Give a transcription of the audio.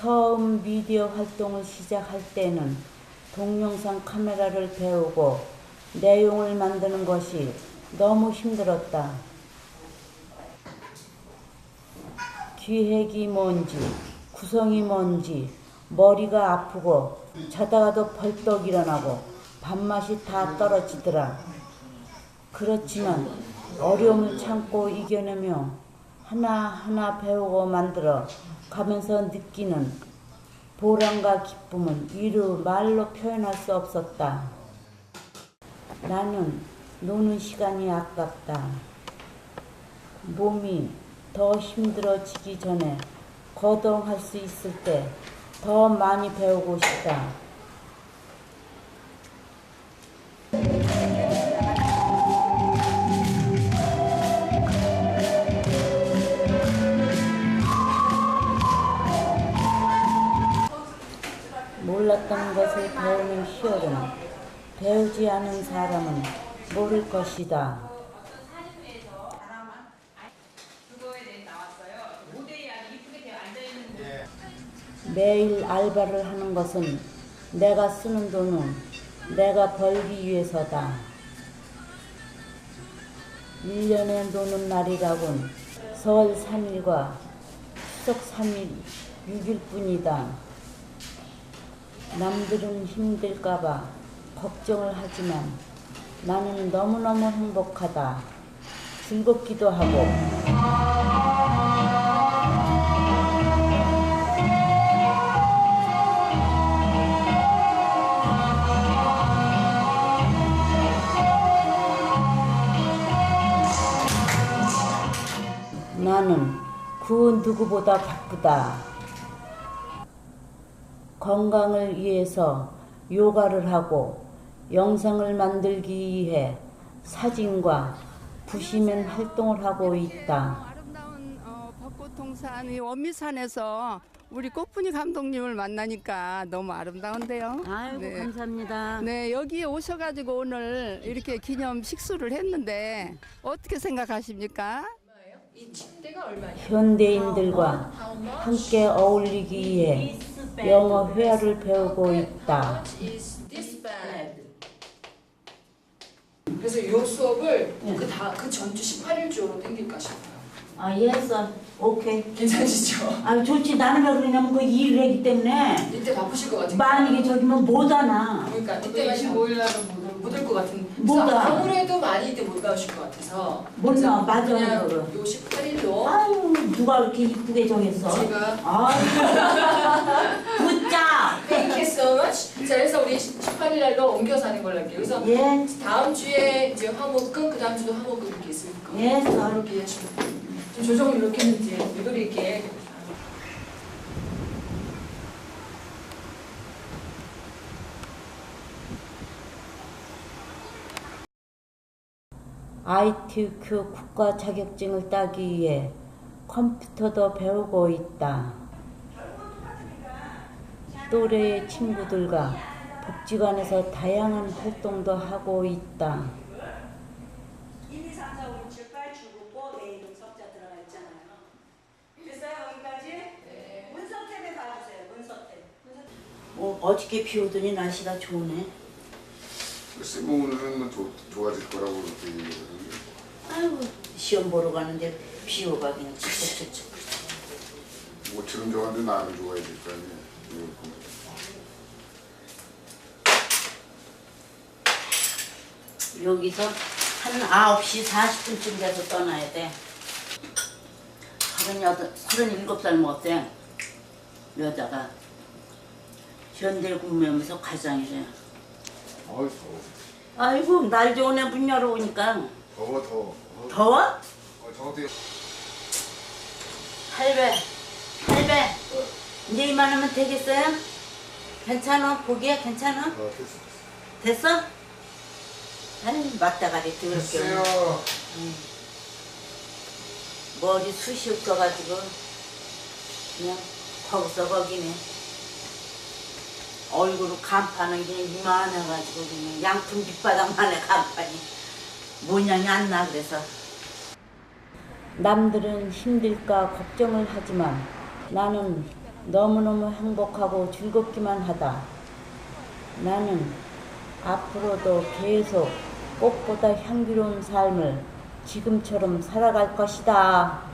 처음 미디어 활동을 시작할 때는 동영상 카메라를 배우고 내용을 만드는 것이 너무 힘들었다. 기획이 뭔지, 구성이 뭔지, 머리가 아프고, 자다가도 벌떡 일어나고, 밥맛이 다 떨어지더라. 그렇지만 어려움을 참고 이겨내며 하나하나 배우고 만들어 가면서 느끼는 보람과 기쁨은 이루 말로 표현할 수 없었다. 나는 노는 시간이 아깝다. 몸이 더 힘들어지기 전에 거동할 수 있을 때 더 많이 배우고 싶다. 몰랐던 것을 배우는 희열은 배우지 않은 사람은 모를 것이다. 매일 알바를 하는 것은 내가 쓰는 돈은 내가 벌기 위해서다. 1년에 노는 날이라곤 설 3일과 추석 3일, 6일 뿐이다. 남들은 힘들까봐 걱정을 하지만 나는 너무너무 행복하다. 즐겁기도 하고 나는 그 누구보다 바쁘다. 건강을 위해서 요가를 하고 영상을 만들기 위해 사진과 부시면 활동을 하고 있다. 아름다운 어, 벚꽃 동산 이 원미산에서 우리 꽃분이 감독님을 만나니까 너무 아름다운데요. 아이고 네. 감사합니다. 네 여기에 오셔가지고 오늘 이렇게 기념 식수를 했는데 어떻게 생각하십니까? 이 침대가 얼마예요? 현대인들과 함께 어울리기 위해 영어 회화를 배우고 있다. 그래서 이 수업을 그다 그 전주 18일 주로 땡길까 싶어요. 아, 예스. 오케이. 괜찮으시죠? 아, 좋지. 나는 왜 그러냐면 그 일을 하기 때문에 이때 바쁘실 것 같아요. 만약에 저기면 못 하나. 그러니까 이때가 25일 날은 못올 것 같은. 못 와. 아무래도 많이 이때 못 나오실 것 같아서. 못 나와. 맞아, 그냥 그거를. 요 18일로 아유, 누가 그렇게 이쁘게 정했어? 제가 아 much. 자, 그래서 우리 18일 날로 옮겨서 하는 걸로 할게요. 그래서 예, 다음 주에 이제 화목금, 그 다음 주도 화목금 이렇게 있을 거예요. 예, 서 이렇게. 좀 조정을 이렇게 했는지 유도리 있게 ITQ 국가 자격증을 따기 위해 컴퓨터도 배우고 있다. 또래의 친구들과 복지관에서 다양한 활동도 하고 있다. 1, 2, 3, 4, 5, 6, 7, 8 줄긋고 내 이름 석자 들어가 있잖아요. 됐어요 여기까지? 문서 탭에 가주세요. 문서 탭. 어, 어저께 비 오더니 날씨가 좋네. 글쎄 뭐 오늘은 뭐 좋, 좋아질 거라고 그렇게 얘기하는데 아이고 시험 보러 가는데 비 오가 그냥 칙칙칙칙. 모처럼 좋아하는데 나는 좋아야 될 거 아니야 이거. 여기서 한 9시 40분쯤 돼서 떠나야 돼. 38, 37살 먹었대. 여자가. 현대 구매하면서 가장이래. 어이 더워 아이고, 날 좋은 애 문 열어오니까. 더워 더워 어, 더워? 어, 저것도 할배, 할배. 이제 이만하면 되겠어요? 괜찮아? 보기에 괜찮아? 어, 됐어 됐어? 아이, 맞다가리. 더럽게. 됐어요. 머리 숱이 없어가지고 그냥 거기서 거기네. 얼굴 간판은 그냥 이만해가지고 그냥 양푼 밑바닥만해 간판이. 모양이 안 나 그래서. 남들은 힘들까 걱정을 하지만 나는 너무너무 행복하고 즐겁기만 하다. 나는 앞으로도 계속 꽃보다 향기로운 삶을 지금처럼 살아갈 것이다.